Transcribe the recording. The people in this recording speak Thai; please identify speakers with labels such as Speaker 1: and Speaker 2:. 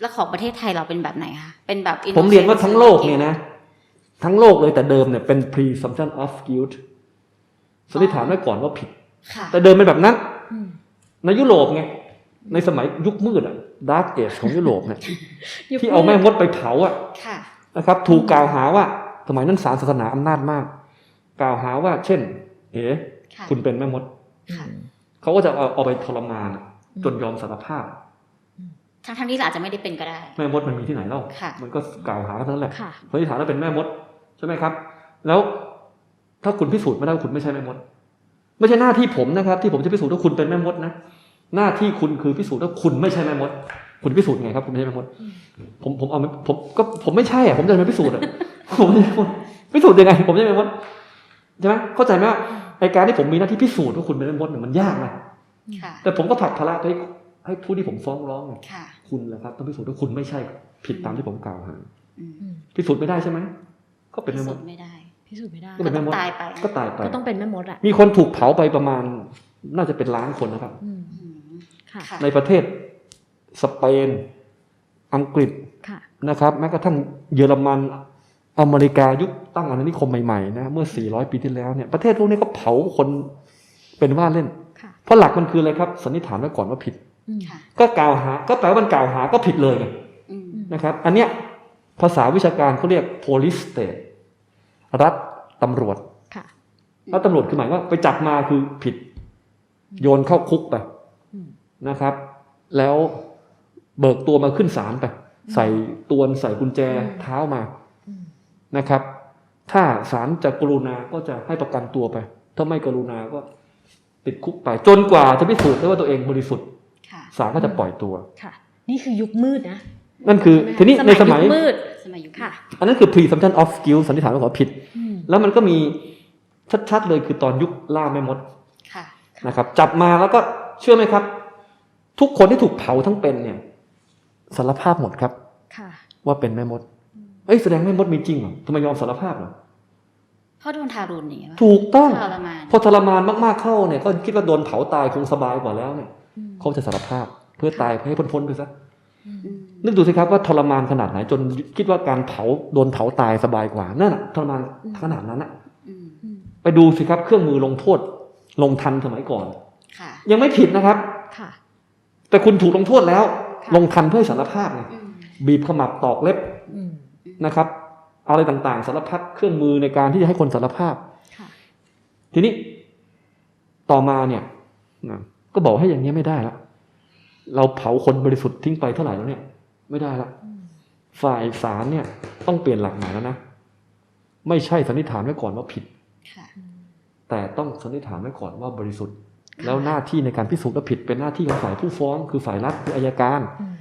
Speaker 1: แล้วของประเทศไทยเราเป็นแบบไหนคะเป็นแบบ
Speaker 2: ผมเรียนว่าทั้งโลกเนี่ย
Speaker 1: innocent
Speaker 2: นะ ทั้งโลกเลยแต่เดิมเนี่ยเป็น presumption of guilt สันนิษฐานไว้ก่อนว่าผิด
Speaker 1: ค่ะ
Speaker 2: แต่เดิมเป็นแบบนั้น
Speaker 3: อืม
Speaker 2: ในยุโรปไง ในสมัยยุคมืดอะ dark age ของยุโรปเนี่ย
Speaker 3: ยุค
Speaker 2: ที่เอาแม่มดไปเผาอะ
Speaker 1: ค่ะ
Speaker 2: นะครับ ถูกกล่าวหาว่าสมัยนั้นศาลศาสนาอำนาจมาก กล่าวหาว่า เช่น เอ๋
Speaker 1: ค่ะ
Speaker 2: คุณเป็นแม่มด
Speaker 1: ค่ะ
Speaker 2: เขาก็จะเอาเอาไปทรมานอะจนยอมสารภาพ
Speaker 1: ทั้งทั้งๆที่เราอาจจะไม่ได้เป็นก็ได้
Speaker 2: แม่มดมันมีที่ไหนเล่า
Speaker 1: ค่ะ
Speaker 2: มันก็กล่าวหาเท่านั้นแหละ
Speaker 3: ค่ะ
Speaker 2: สันนิษฐานว่าเป็นแม่มดใช่ไหมครับ แล้วถ้าคุณพิสูจน์ไม่ได้ว่าคุณไม่ใช่แม่มด ไม่ใช่หน้าที่ผมนะครับ ที่ผมจะพิสูจน์ว่าคุณเป็นแม่มดนะหน้าที่คุณคือพิสูจน์ว่าคุณไม่ใช่แม่มด คุณพิสูจน์ไงครับคุณไม่ใช่แม่มด ผมผมเอาผมก็ผมไม่ใช่อะผมจะไปพิสูจน์อะผมไม่ใช่แม่มดพิสูจน์ยังไง ผมไม่ใช่แม่มดใช่ไหมเข้าใจไหมว่าไอการที่ผมมีหน้าที่พิสูจน์ว่าคุณเป็นแม่มดเนี่ยมันยากนะ
Speaker 1: ค่ะ
Speaker 2: แต่ผมก็ผลักภาระไปให้ให้ผู้ที่ผมฟ้องร้องเนี่ย
Speaker 1: ค่ะ
Speaker 2: คุณแหละครับ ต้องพิสูจน์ว่าคุณไม่ใช่ผิดตามที่ผมกล่าวหา
Speaker 1: อืม
Speaker 3: อืม
Speaker 2: พิสูจน์ไม่ได้ใช่ไหมก็เป็น
Speaker 1: พิ
Speaker 2: แม่ม
Speaker 1: สู
Speaker 2: ด
Speaker 1: จน์ไม่ได้
Speaker 3: พิสูจน์ไม่ได้
Speaker 2: ก็เป็นแม่มด
Speaker 1: ก็ต้องตายไป
Speaker 2: ก็ตายไป
Speaker 3: ก็ต้องเป็นแม่มดอะ
Speaker 2: มีคนถูกเผาไปประมาณ น่าจะเป็นล้านคนนะครับ
Speaker 3: อืม
Speaker 1: อืม
Speaker 3: ค่ะ
Speaker 1: ค่ะ
Speaker 2: ในประเทศสเปน อังกฤษ
Speaker 3: ค่ะ
Speaker 2: นะครับ แม้กระทั่งเยอรมันอเมริกายุคตั้งอาณานิคมใหม่ๆนะเมื่อ 400 ปีที่แล้วเนี่ยประเทศพวกนี้ก็เผาคนเป็นว่าเล่น
Speaker 3: ค่ะ
Speaker 2: เพราะหลักมันคืออะไรครับสันนิษฐานไว้ก่อนว่าผิด
Speaker 3: อืม
Speaker 1: ค่ะ
Speaker 2: ก็กล่าวหา ก็แปลว่ามันกล่าวหาก็ผิดเลยไง
Speaker 1: อืม
Speaker 2: นะครับ อันเนี้ยภาษาวิชาการเขาเรียก police state รัฐตำรวจ
Speaker 3: ค่ะ
Speaker 2: แล้วตำรวจคือหมายว่าไปจับมาคือผิด โยนเข้าคุกไป
Speaker 3: อืม
Speaker 2: นะครับ แล้วเบิกตัวมาขึ้นศาลไป ใส่ตวนใส่กุญแจ
Speaker 3: อืม
Speaker 2: เท้ามา
Speaker 3: อืม
Speaker 2: นะครับ ถ้าศาลจะกรุณาก็จะให้ประกันตัวไป ถ้าไม่กรุณาก็ติดคุกไป จนกว่าจะพิสูจน์ได้ว่าตัวเองบริสุทธิ์
Speaker 1: ค่ะ
Speaker 2: ศาลก็จะปล่อยตัว
Speaker 3: ค่ะ นี่คือยุคมืดนะ
Speaker 2: นั่นคือ
Speaker 3: ใช่ไหม
Speaker 2: ทีนี้ในสมัย
Speaker 3: ยุคมืด
Speaker 1: สมัยยุค
Speaker 3: ค่ะ
Speaker 2: อันนั้นคือ presumption of guilt สันนิษฐานว่าขอผิด
Speaker 3: อืม
Speaker 2: แล้วมันก็มีชัดๆเลยคือตอนยุคล่าแม่มด
Speaker 1: ค่ะ
Speaker 2: นะครับ จับมาแล้วก็เชื่อไหมครับ ทุกคนที่ถูกเผาทั้งเป็นเนี่ยสารภาพหมดครับ
Speaker 3: ค่ะ
Speaker 2: ว่าเป็นแม่มดเอ้ยแสดงแม่มดมีจริงเหรอทำไมยอมสารภาพเหรอ
Speaker 1: เพราะโดนทารุณอย่างเงี้ยป่ะ
Speaker 2: ถูกต้อง
Speaker 1: ทรมาน
Speaker 2: พอทรมานมากๆเข้าเนี่ย ก็คิดว่าโดนเผาตายคงสบายกว่าแล้วเนี่ย
Speaker 3: อืม
Speaker 2: เขาจะสารภาพเพื่อตายให้พ้นๆไปซะ
Speaker 3: อืม
Speaker 1: อืม
Speaker 2: นึกดูสิครับว่าทรมานขนาดไหน จนคิดว่าการเผาโดนเผาตายสบายกว่านั่นน่ะทรมานขนาดนั้นน่ะ
Speaker 1: อืม
Speaker 3: อืม
Speaker 2: ไปดูสิครับ เครื่องมือลงโทษ ลงทันสมัยก่อน
Speaker 1: ค่ะ
Speaker 2: ยังไม่ผิดนะครับ
Speaker 3: ค่ะ
Speaker 2: แต่คุณถูกลงโทษแล้ว
Speaker 3: ค่ะ
Speaker 2: ลงทันเพื่อให้สารภาพไง
Speaker 1: อืม
Speaker 2: บีบขมับตอกเล็บ
Speaker 3: อืม
Speaker 2: นะครับอะไรต่างๆ สารพัดเครื่องมือในการที่จะให้คนสารภาพ
Speaker 3: ค่ะ
Speaker 2: ทีนี้ต่อมาเนี่ยนะ ก็บอกให้อย่างนี้ยไม่ได้ละเราเผาคนบริสุทธิ์ทิ้งไปเท่าไหร่แล้วเนี่ย ไม่ได้ละ
Speaker 3: อืม
Speaker 2: ฝ่ายศาลเนี่ย ต้องเปลี่ยนหลักใหม่แล้วนะไม่ใช่สันนิษฐานไว้ก่อนว่าผิด
Speaker 1: ค่ะ
Speaker 3: อืม
Speaker 2: แต่ต้องสันนิษฐานไว้ก่อนว่าบริสุทธิ์ แล้วหน้าที่ในการพิสูจน์ว่าผิดเป็นหน้าที่ของฝ่ายผู้ฟ้อง คือฝ่ายรัฐคืออายการ
Speaker 3: อืม